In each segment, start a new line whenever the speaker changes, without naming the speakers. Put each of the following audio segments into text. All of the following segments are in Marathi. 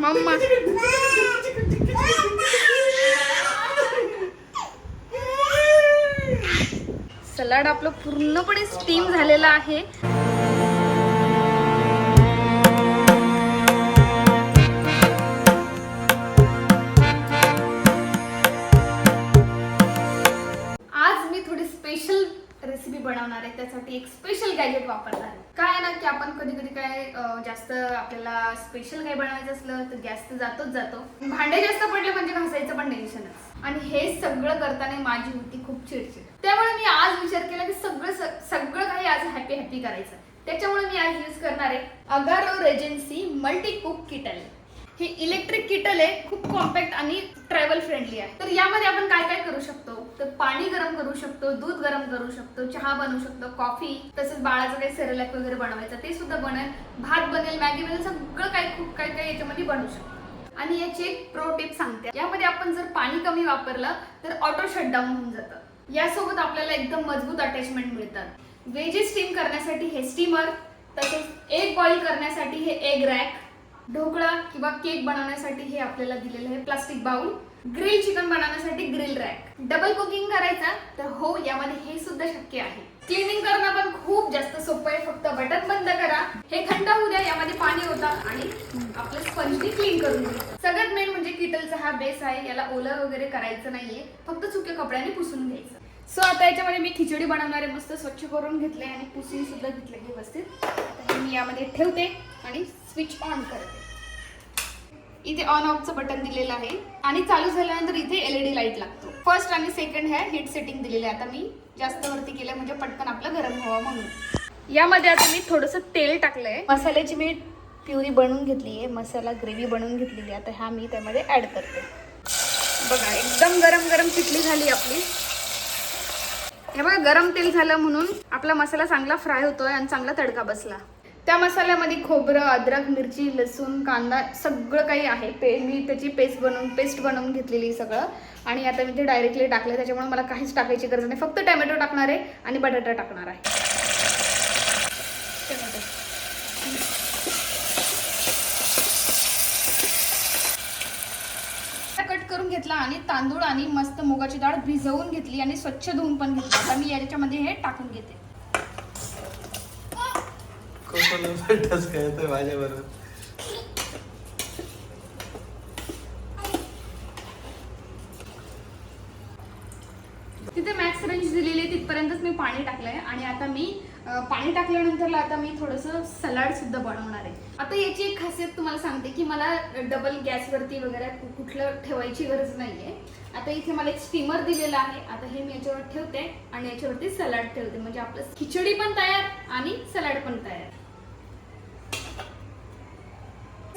मम्मा सलाड आपलं पूर्णपणे स्टीम झालेलं आहे. बनवणार आहे त्यासाठी एक स्पेशल गॅजेट वापरणार आहे. काय ना की आपण कधी कधी काय जास्त आपल्याला स्पेशल काही बनवायचं असलं तर गॅस तर जातोच जातो. भांडे जास्त पडले म्हणजे घासायचं पण टेन्शनच आणि हे सगळं करताना माझी होती खूप चिडचिड. त्यामुळे मी आज विचार केला की सगळं सगळं काही आज हॅपी हॅपी करायचं. त्याच्यामुळे मी आज यूज करणार आहे Agaro Regency multi cook kettle हे इलेक्ट्रिक किटल आहे खूप कॉम्पॅक्ट आणि ट्रॅव्हल फ्रेंडली आहे. तर यामध्ये आपण काय काय करू शकतो? तर पाणी गरम करू शकतो दूध गरम करू शकतो चहा बनवू शकतो कॉफी तसंच बाळाचं काही सेरेलॅक वगैरे बनवायचं ते सुद्धा बनेल भात बनेल मॅगी बनेल सगळं काही खूप काही काही याच्यामध्ये बनवू शकतो. आणि याची एक प्रो टिप सांगते. यामध्ये आपण जर पाणी कमी वापरलं तर ऑटो शटडाऊन होऊन जातं. यासोबत आपल्याला एकदम मजबूत अटॅचमेंट मिळतात. वेजेस स्टीम करण्यासाठी हे स्टीमर तसेच एग बॉईल करण्यासाठी हे एग रॅक ढोकळा किंवा केक बनवण्यासाठी हे आपल्याला दिलेलं आहे प्लास्टिक बाउल. ग्रिल चिकन बनवण्यासाठी ग्रिल रॅक. डबल कुकिंग करायचा तर हो यामध्ये हे सुद्धा शक्य आहे. क्लिनिंग करणं पण खूप जास्त सोपं आहे. फक्त बटन बंद करा. हे थंड होऊ द्या यामध्ये पाणी होतं आणि आपलं स्पंजनी क्लीन करून घ्या. सगळ्यात मेन म्हणजे किटलचा हा बेस आहे. याला ओलं वगैरे करायचं नाहीये. फक्त सुक्या कपड्याने पुसून घ्यायचं. सो आता याच्यामध्ये मी खिचडी बनवणारे मस्त स्वच्छ करून घेतले आणि पुसून सुद्धा घेतले व्यवस्थित. आता हे मी यामध्ये ठेवते आणि स्विच ऑन करते. इथे ऑन ऑफचं बटन दिलेलं आहे. आणि चालू झाल्यानंतर इथे एलईडी लाइट लागतो. फर्स्ट आणि सेकंड ह्या हीट सेटिंग दिलेलं आहे आता मी जास्त वरती केलं म्हणजे पटकन आपलं गरम व्हावं म्हणून. यामध्ये आता मी थोडंसं तेल टाकलं आहे मसाल्याची मी प्युरी बनवून घेतली आहे. मसाला ग्रेव्ही बनवून घेतलेली आहे. आता ह्या मी त्यामध्ये ॲड करते. बघा एकदम गरम गरम पिठली झाली आपली. हे बघा गरम तेल झालं म्हणून आपला मसाला चांगला फ्राय होतोय आणि चांगला तडका बसला. त्या मसाल्यामध्ये खोबरं अद्रक मिरची लसूण कांदा सगळं काही आहे. पे मी त्याची पेस्ट बनवून पेस्ट बनवून घेतलेली सगळं. आणि आता मी ते डायरेक्टली टाकले त्याच्यामुळे मला काहीच टाकायची गरज नाही. फक्त टॅमॅटो टाकणार आहे आणि बटाटा टाकणार आहे टोमॅटो कट करून घेतला आणि तांदूळ आणि मस्त मुगाची डाळ भिजवून घेतली आणि स्वच्छ धुवून पण घेतली. आता मी याच्यामध्ये हे टाकून घेते.
बरोबर काय तर माझ्या बरोबर
तिथे मॅक्स रेंज दिलेली आहे पाणी टाकलं आहे टाकलंय आणि आता मी पाणी टाकल्यानंतर आता मी थोडंसं सलाड सुद्धा बनवणार आहे. आता याची एक खासियत तुम्हाला सांगते की मला डबल गॅसवरती वगैरे कुठलं ठेवायची गरज नाहीये. आता इथे मला एक स्टीमर दिलेलं आहे. आता हे मी याच्यावर ठेवते आणि याच्यावरती सलाड ठेवते. म्हणजे आपलं खिचडी पण तयार आणि सलाड पण तयार.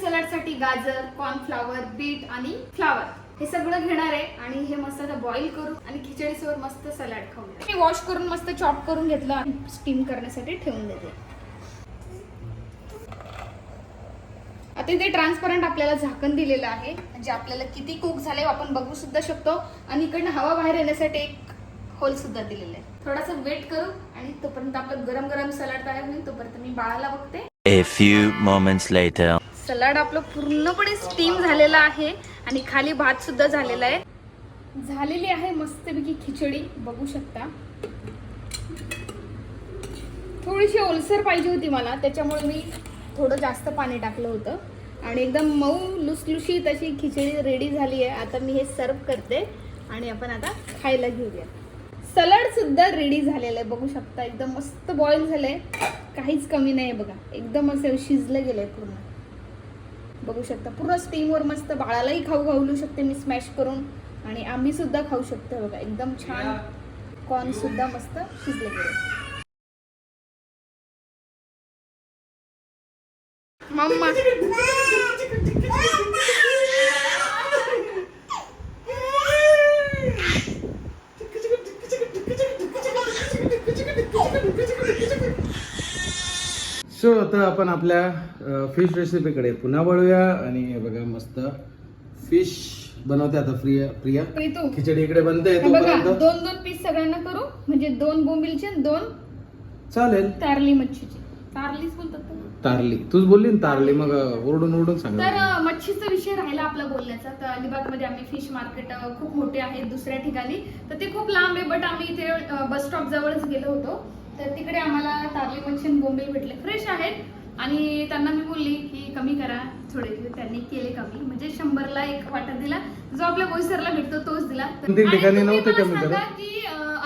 सलाडसाठी गाजर कॉर्नफ्लावर बीट आणि फ्लावर हे सगळं घेणार आहे आणि हे मस्त आता बॉईल करू आणि खिचडीसोबत मस्त सलाड खाऊ मी वॉश करून मस्त चॉप करून घेतलं आणि स्टीम करण्यासाठी ठेवून देते. आता इथे ट्रान्सपरंट आपल्याला झाकण दिलेलं आहे. म्हणजे आपल्याला किती कुक झाले आपण बघू सुद्धा शकतो. आणि इकडनं हवा बाहेर येण्यासाठी एक होल सुद्धा दिलेलं आहे. थोडासा वेट करू आणि तोपर्यंत आपलं गरम गरम सलाड तयार होईल. तोपर्यंत मी बाळाला बघते.
A few moments later.
Salad आपलं पूर्णपणे स्टीम झालेलं आहे आणि खाली भात सुद्धा झालेला आहे. झालेली आहे मस्तपैकी खिचडी बघू शकता. थोडीशी ओलसर पाहिजे होती मला त्याच्यामुळे मी थोडं जास्त पाणी टाकलं होतं. आणि एकदम मऊ लुसलुशीत अशी खिचडी रेडी झाली आहे. आता मी हे सर्व करते आणि आपण आता खायला घेऊया. सलाड सुद्धा रेडी झालेलं आहे. बघू शकता एकदम मस्त बॉईल झालंय. काहीच कमी नाही बघा. एकदम असं शिजलं गेलंय पूर्ण. बघू शकता. पूर्ण स्टीमवर मस्त बाळालाही खाऊ घालू शकते मी स्मॅश करून. आणि आम्ही सुद्धा खाऊ शकतो बघा. एकदम छान कॉर्न सुद्धा मस्त शिजले गेले. मम्मा
सो आता आपण आपल्या फिश रेसिपीकडे पुन्हा वळूया आणि बघा मस्त फिश बनवते आता प्रिया प्रिया.
प्रीतू.
खिचडी इकडे बनते
हे बघा
तोपर्यंत.
दोन दोन पीस सगळ्यांना करू म्हणजे दोन बोंबिलचे आणि दोन
चालेल.
तारली मच्छीचे. तारलीच बोलतात त्याला.
तारली. तूच बोलली ना तारली मग ओरडून ओरडून सांग.
तर अ, मच्छीचा विषय राहिला आपला बोलण्याचा. तर अलिबागमध्ये आम्ही फिश मार्केट अ, खूप मोठे आहेत दुसऱ्या ठिकाणी. तर ते खूप लांब आहे बट आम्ही इथे बस स्टॉप जवळच गेलो होतो. तर तिकडे आम्हाला तारली मच्छी आणि बोंबील भेटले. फ्रेश आहेत. आणि त्यांना मी बोलली की कमी करा. थोडे त्यांनी केले कमी. म्हणजे शंभरला एक वाटा दिला. जो आपल्या बोईसरला भेटतो तोच दिला? की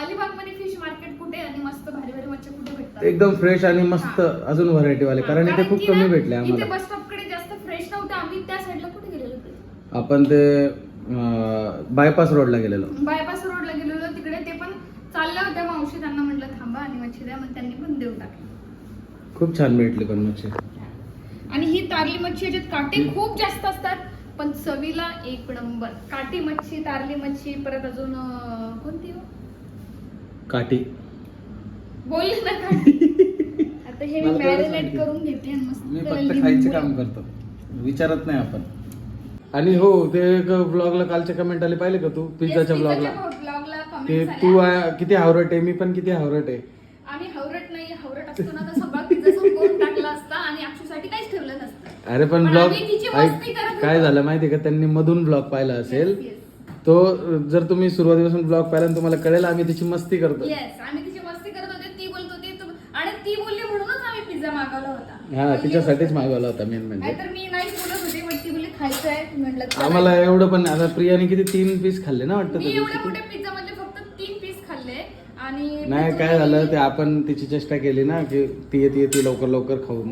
अलिबागमध्ये फिश मार्केट कुठे आणि मस्त भारी भारी मच्छी कुठे भेटतात?
एकदम फ्रेश आणि मस्त अजून व्हरायटी वाले. कारण इथे खूप कमी भेटले आम्हाला.
बस स्टॉपकडे जास्त फ्रेश नव्हते. आम्ही त्या साईडला कुठे गेलेलो? होतो?
आपण ते बायपास रोडला गेलेलो.
बायपास रोडला गेलेलो. तिकडे ते पण चालल्या होत्या मावशी. त्यांना द्या मग त्यांनी पण देऊन टाकली.
खूप छान भेटली पण मच्छी.
आणि ही तारली मच्छी याच्यात काटे खूप जास्त असतात पण चवीला एक नंबर. काटी मच्छी तारली मच्छी परत अजून अं, कोणती हो?
काठी
बोलले ना काटी. आता हे मी
मला तेवढंच
मॅरिनेट
माहिती.
करून घेते आणि मस्त
मी फक्त
लिंबू
खायचं काम करतो. विचारत नाही आपण. आणि हो ते ब्लॉगला कालचे कमेंट आले पाहिले का तू? पिझ्झाच्या ब्लॉगला
पिझ्झाच्या ब्लॉगला
ते तू. आ- किती हावरट आहे? मी पण किती हावरट आहे
आम्ही हवरट नाही हवरट असतो ना तर सगळा पिझ्झा संपवून टाकला असता आणि अक्षूसाठी काहीच ठेवलं नसतं
अरे पण
पण
ब्लॉग
आम्ही तिची मस्ती करत होतो.
काय झालं माहितीये का त्यांनी मधून ब्लॉग पाहिला असेल
Yes.
तो जर तुम्ही सुरुवातीपासून ब्लॉग पाहिला तुम्हाला कळेल आम्ही तिची मस्ती करतो
येस आम्ही तिची मस्ती करत होते ती बोलत होती तू- आणि ती बोलली म्हणूनच आम्ही पिझ्झा मागवला होता
हा तिच्यासाठीच मागवला होता मेन म्हणजे
नाहीतर मी नाही बोलत होते पण ती बोलली खायचं आहे म्हटलं चला.
आम्हाला एवढं पण आता प्रियाने किती तीन पीस खाल्ले ना वाटतं
मी
त्या
एवढ्या
दिवशी?
मोठ्या पिझ्झा मधले फक्त तीन पीस खाल्ले आणि
नाही काय झालं ते आपण तिची चेष्टा केली ना की ती येते येते लवकर लवकर खाऊ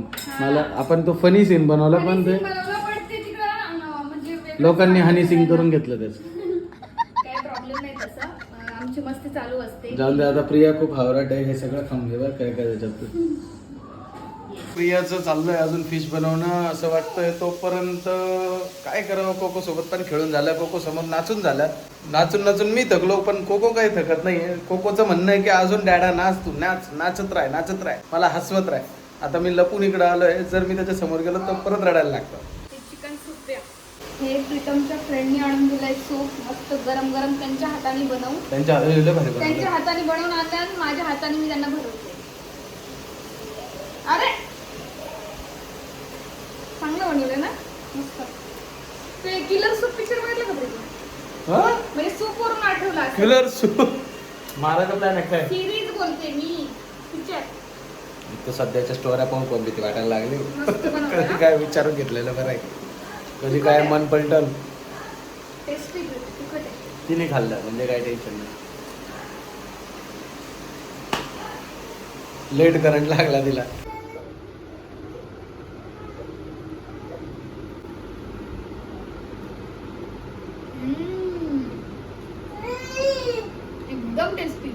मला आपण तो फनी सीन बनवला पण ते
बनवलं, पण ते तिकडं, अं, म्हणजे वेगळंच
लोकांनी हनी सिंग. करून घेतलं त्याच.
काही प्रॉब्लेम नाही तसा. अं, आमची मस्ती चालू असते.
जाऊन दे आता प्रिया खूप हावराट आहे हे सगळं खाऊन घे बरं काय काय त्याच्यात. प्रियाचं चाललंय अजून फिश बनवणं असं वाटतंय. तोपर्यंत काय करावं? कोको सोबत पण खेळून झालं कोको समोर नाचून झालं. नाचून नाचून मी थकलो पण कोको काही थकत नाहीये. कोकोचं म्हणणं आहे की अजून डॅडा नाच तू नाच नाचत राह नाचत राह. मला हसवत राह. आता मी लपून इकडे आलोय. जर मी त्याच्यासमोर गेलो तर परत रडायला लागतं.
हे प्रीतमच्या फ्रेंडनी आणून दिलंय सूप मस्त गरम गरम त्यांच्या हाताने बनवून.
त्यांच्या.
हाताने बनवून आणलं आणि माझ्या हाताने मी त्यांना भरवते अरे चांगलं बनवलं ना मस्त ते किलर सूप पिक्चर बघितलं का तुम्ही
हा?
म्हणजे सूप वरून आठवला
किलर सूप मारायचा प्लॅन आहे काय?
सिरीज बोलते मी. पिक्चर
तो सध्याच्या स्टोऱ्या पाहून कोण भीती वाटायला लागली?
मस्त बनवलं
कधी? काय विचारून घेतलेलं बरं आहे. कधी काय मन पलटन
टेस्टी तिखट आहे?
तिने खाल्लं म्हणजे काय टेन्शन नाही. लेट करंट लागला तिला
हम्म. एकदम टेस्टी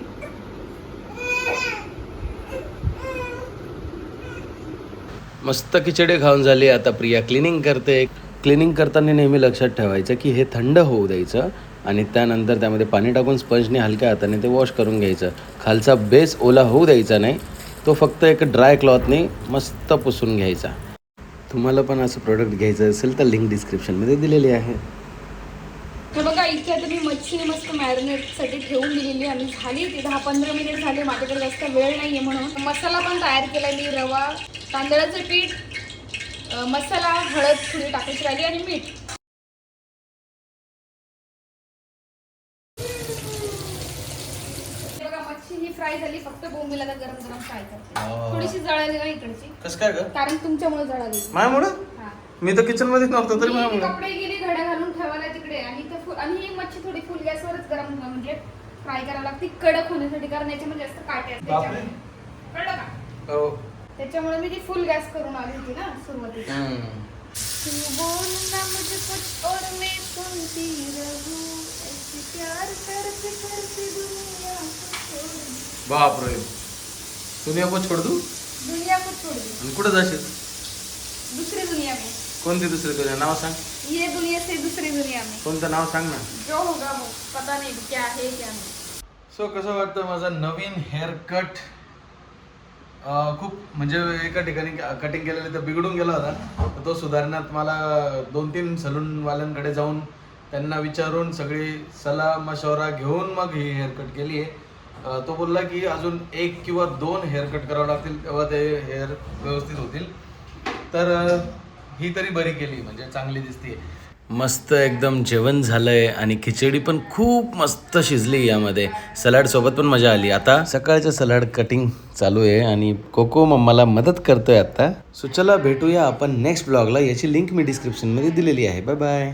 मस्त खिचडी खाऊन झाली. आता प्रिया क्लिनिंग करते. क्लिनिंग करताना नेहमी लक्षात ठेवायचं की हे थंड होऊ द्यायचं आणि त्यानंतर त्यामध्ये पाणी टाकून स्पंजने हलक्या हाताने ते वॉश करून घ्यायचं. खालचा बेस ओला होऊ द्यायचा नाही. तो फक्त एक ड्राय क्लॉथने मस्त पुसून घ्यायचा. तुम्हाला पण असं प्रोडक्ट घ्यायचं असेल तर लिंक डिस्क्रिप्शनमध्ये दिलेली आहे.
हे बघा इथे आता मी मच्छी मस्त मॅरिनेटसाठी ठेवून दिलेली आणि झाली ती दहा पंधरा मिनिट झाले. माझ्याकडे जास्त वेळ नाहीये म्हणून. मसाला पण तयार केला मी रवा. तांदळाचं पीठ मसाला हळद थोडी टाकायची राहिली आणि मीठ. हे बघा मच्छी ही फ्राय झाली फक्त बोंबीला गरम गरम फ्राय करते. थोडीशी जळाली ना इकडची.
कसं काय ग?
कारण तुमच्यामुळे जळाली.
मी तर किचनमध्ये नव्हतो तरी
मी
मायामुळं.
कपडे गेली घड्या घालून ठेवायला तिकडे. आणि फुल आणि ही मच्छी थोडी फुल गॅसवरच गरम म्हणजे फ्राय करायला लागते कडक होण्यासाठी कारण याच्यामध्ये जास्त काटे. त्याच्यामुळे. कळलं का?
हो.
त्याच्यामुळे मी ती फुल गॅस करून आली होती ना सुरुवातीला. तू बोलना मुझे कुछ और मैं सुनती रहूं ऐसे प्यार करते करते दुनिया को छोड़ दूं।
बापरे. दुनिया को छोड दू?
दुनिया को छोड़ दूं।
आणि कुठं जाशील?
दूसरी दुनिया में।
कोणती दुसरी दुनिया? नाव सांग.
ये दुनिया से दूसरी दुनिया में।
कोणतं नाव सांग ना.
जो होगा वो पता नहीं क्या है क्या नहीं।
सो कसं वाटतं माझा नवीन हेअर कट खूप म्हणजे एका ठिकाणी कटिंग केलेलं तर बिघडून गेला होता. तर तो सुधारण्यात मला दोन तीन सलूनवाल्यांकडे जाऊन त्यांना विचारून सगळी सल्ला मशवरा घेऊन मग ही हेअर कट केली आहे. तो बोलला की अजून एक किंवा दोन हेअर कट करावं लागतील तेव्हा ते हेअर व्यवस्थित होतील. तर ही तरी बरी केली म्हणजे चांगली दिसते मस्त एकदम जेवण झालंय आणि खिचडी पण खूप मस्त शिजली यामध्ये. सलाडसोबत पण मजा आली. आता सकाळचं सलाड कटिंग चालू आहे आणि कोको मम्माला मदत करतोय आता. सो चला भेटूया आपण नेक्स्ट ब्लॉगला याची लिंक मी डिस्क्रिप्शनमध्ये दिलेली आहे. Bye bye